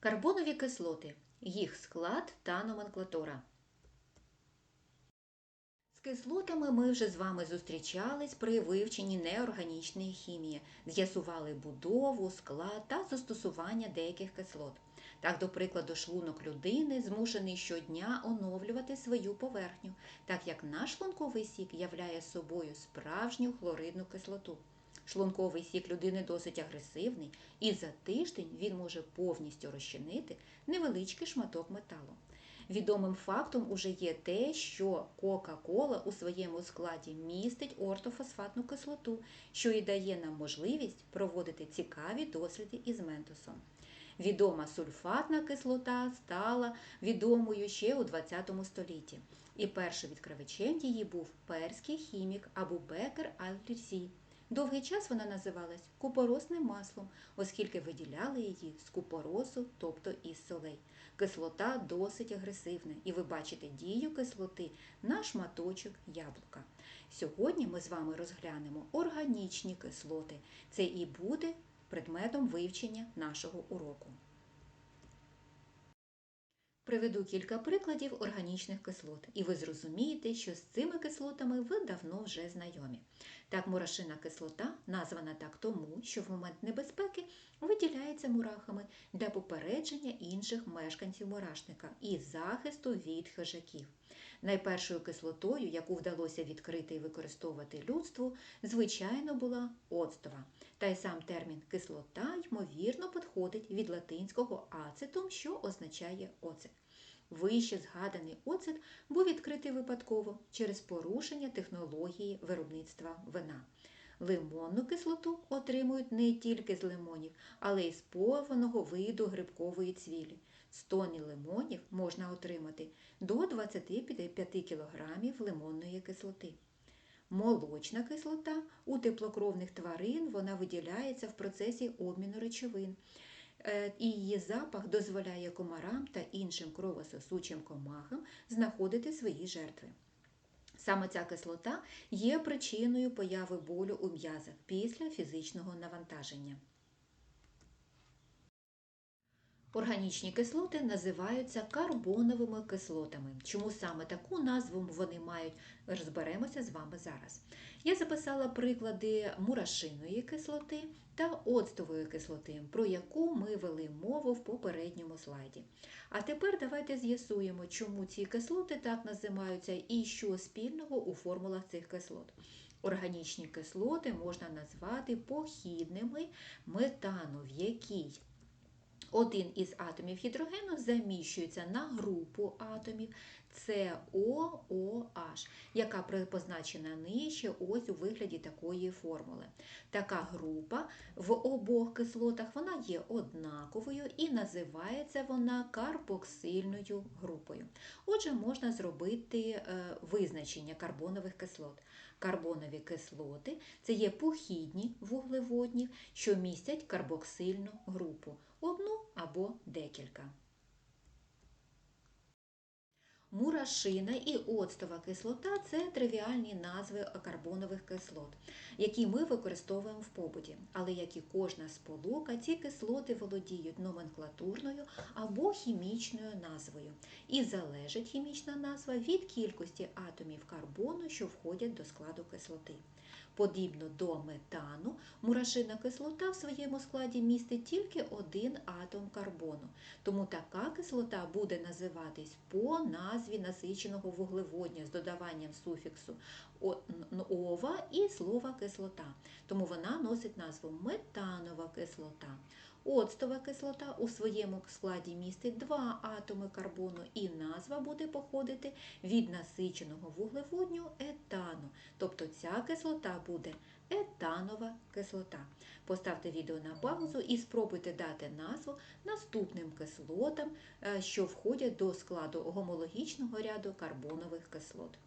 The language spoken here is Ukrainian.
Карбонові кислоти, їх склад та номенклатура. З кислотами ми вже з вами зустрічались при вивченні неорганічної хімії, з'ясували будову, склад та застосування деяких кислот. Так, до прикладу, шлунок людини змушений щодня оновлювати свою поверхню, так як наш шлунковий сік являє собою справжню хлоридну кислоту. Шлунковий сік людини досить агресивний, і за тиждень він може повністю розчинити невеличкий шматок металу. Відомим фактом уже є те, що Кока-Кола у своєму складі містить ортофосфатну кислоту, що і дає нам можливість проводити цікаві досліди із ментосом. Відома сульфатна кислота стала відомою ще у ХХ столітті, і першим відкривачем її був перський хімік Абу-Бекер Аль-Рісі. Довгий час вона називалась купоросним маслом, оскільки виділяли її з купоросу, тобто із солей. Кислота досить агресивна, і ви бачите дію кислоти на шматочок яблука. Сьогодні ми з вами розглянемо органічні кислоти. Це і буде предметом вивчення нашого уроку. Приведу кілька прикладів органічних кислот, і ви зрозумієте, що з цими кислотами ви давно вже знайомі. Так, мурашина кислота названа так тому, що в момент небезпеки виділяється мурахами для попередження інших мешканців мурашника і захисту від хижаків. Найпершою кислотою, яку вдалося відкрити і використовувати людству, звичайно була оцтова. Та й сам термін кислота, ймовірно, підходить від латинського ацетум, що означає оцет. Вище згаданий оцет був відкритий випадково через порушення технології виробництва вина. Лимонну кислоту отримують не тільки з лимонів, але й з пованого виду грибкової цвілі. З тоні лимонів можна отримати до 25 кг лимонної кислоти. Молочна кислота у теплокровних тварин вона виділяється в процесі обміну речовин. І її запах дозволяє комарам та іншим кровососучим комахам знаходити свої жертви. Саме ця кислота є причиною появи болю у м'язах після фізичного навантаження. Органічні кислоти називаються карбоновими кислотами. Чому саме таку назву вони мають, розберемося з вами зараз. Я записала приклади мурашиної кислоти та оцтової кислоти, про яку ми вели мову в попередньому слайді. А тепер давайте з'ясуємо, чому ці кислоти так називаються і що спільного у формулах цих кислот. Органічні кислоти можна назвати похідними метану, в якій один із атомів гідрогену заміщується на групу атомів COOH, яка позначена нижче ось у вигляді такої формули. Така група в обох кислотах вона є однаковою і називається вона карбоксильною групою. Отже, можна зробити визначення карбонових кислот. Карбонові кислоти це є похідні вуглеводні, що містять карбоксильну групу одну або декілька. Мурашина і оцтова кислота це тривіальні назви карбонових кислот, які ми використовуємо в побуті. Але як і кожна сполука, ці кислоти володіють номенклатурною або хімічною назвою. І залежить хімічна назва від кількості атомів карбону, що входять до складу кислоти. Подібно до метану, мурашина кислота в своєму складі містить тільки один атом карбону. Тому така кислота буде називатись по назві насиченого вуглеводня з додаванням суфіксу ова і слова кислота. Тому вона носить назву метанова кислота. Оцтова кислота у своєму складі містить два атоми карбону, і назва буде походити від насиченого вуглеводню етану. Тобто ця кислота буде етанова кислота. Поставте відео на паузу і спробуйте дати назву наступним кислотам, що входять до складу гомологічного ряду карбонових кислот.